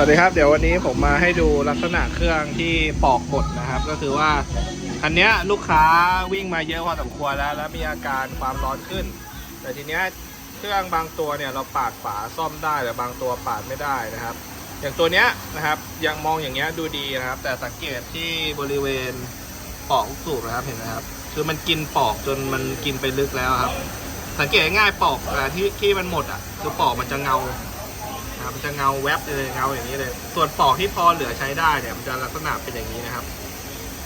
สวัสดีครับ เดี๋ยววันนี้ผมมาให้ดูลักษณะเครื่องที่ปอกหมดนะครับ ก็คือว่าอันเนี้ยลูกค้าวิ่งมาเยอะพอสมควรแล้ว แล้วมีอาการความร้อนขึ้น แต่ทีเนี้ยเครื่องบางตัวเนี่ยเราปาดฝาซ่อมได้แต่บางตัวปาดไม่ได้นะครับ อย่างตัวเนี้ยนะครับยังมองอย่างเงี้ยดูดีนะครับ แต่สังเกตที่บริเวณปอกลูกสูบนะครับเห็นไหมครับ คือมันกินปอกจนมันกินไปลึกแล้วครับ สังเกตง่ายปอกอ่าที่ที่มันหมดอะคือปอกมันจะเงา นะครับมันจะเงาแวบเลยเงาอย่างนี้เลย ส่วนปอกที่พอเหลือใช้ได้เนี่ยมันจะลักษณะเป็นอย่างนี้นะครับ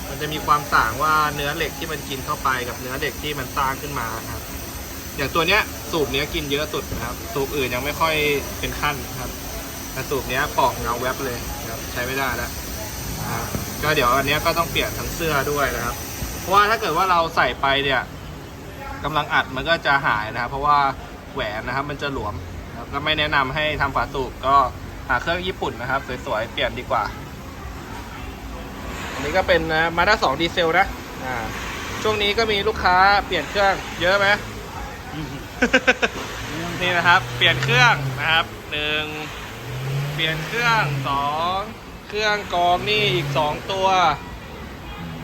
มันจะมีความต่างว่าเนื้อเหล็กที่มันกินเข้าไปกับเนื้อเหล็กที่มันสร้างขึ้นมาครับอย่างตัวเนี้ยสูบเนี้ยกินเยอะสุดนะครับ สูบอื่นยังไม่ค่อยเป็นขั้นนะครับแต่สูบเนี้ยปอกเงาแวบเลยครับใช้ไม่ได้แล้วก็เดี๋ยวอันเนี้ยก็ต้องเปลี่ยนทั้งเสื้อด้วยนะครับ เพราะว่าถ้าเกิดว่าเราใส่ไปเนี่ยกำลังอัดมันก็จะหายนะครับ เพราะว่าแหวนนะครับ มันจะหลวม ครับก็ไม่แนะนำให้ทำฝาสูบก็หาเครื่องญี่ปุ่นนะครับ สวยๆ เปลี่ยนดีกว่า อันนี้ก็เป็นมาด้าสองดีเซลนะอ่าช่วงนี้ก็มีลูกค้าเปลี่ยนเครื่องเยอะไหมนี่นะครับ เปลี่ยนเครื่องนะครับหนึ่งเปลี่ยนเครื่องสองเครื่องกรองนี่อีกสองตัว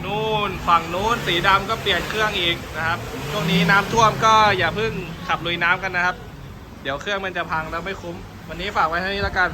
นู่นฝั่งนู้นสีดำก็เปลี่ยนเครื่องอีกนะครับ ช่วงนี้น้ำท่วมก็อย่าเพิ่งขับลุยน้ำกันนะครับ เดี๋ยวเครื่องมันจะพังแล้วไม่คุ้ม วันนี้ฝากไว้เท่านี้แล้วกัน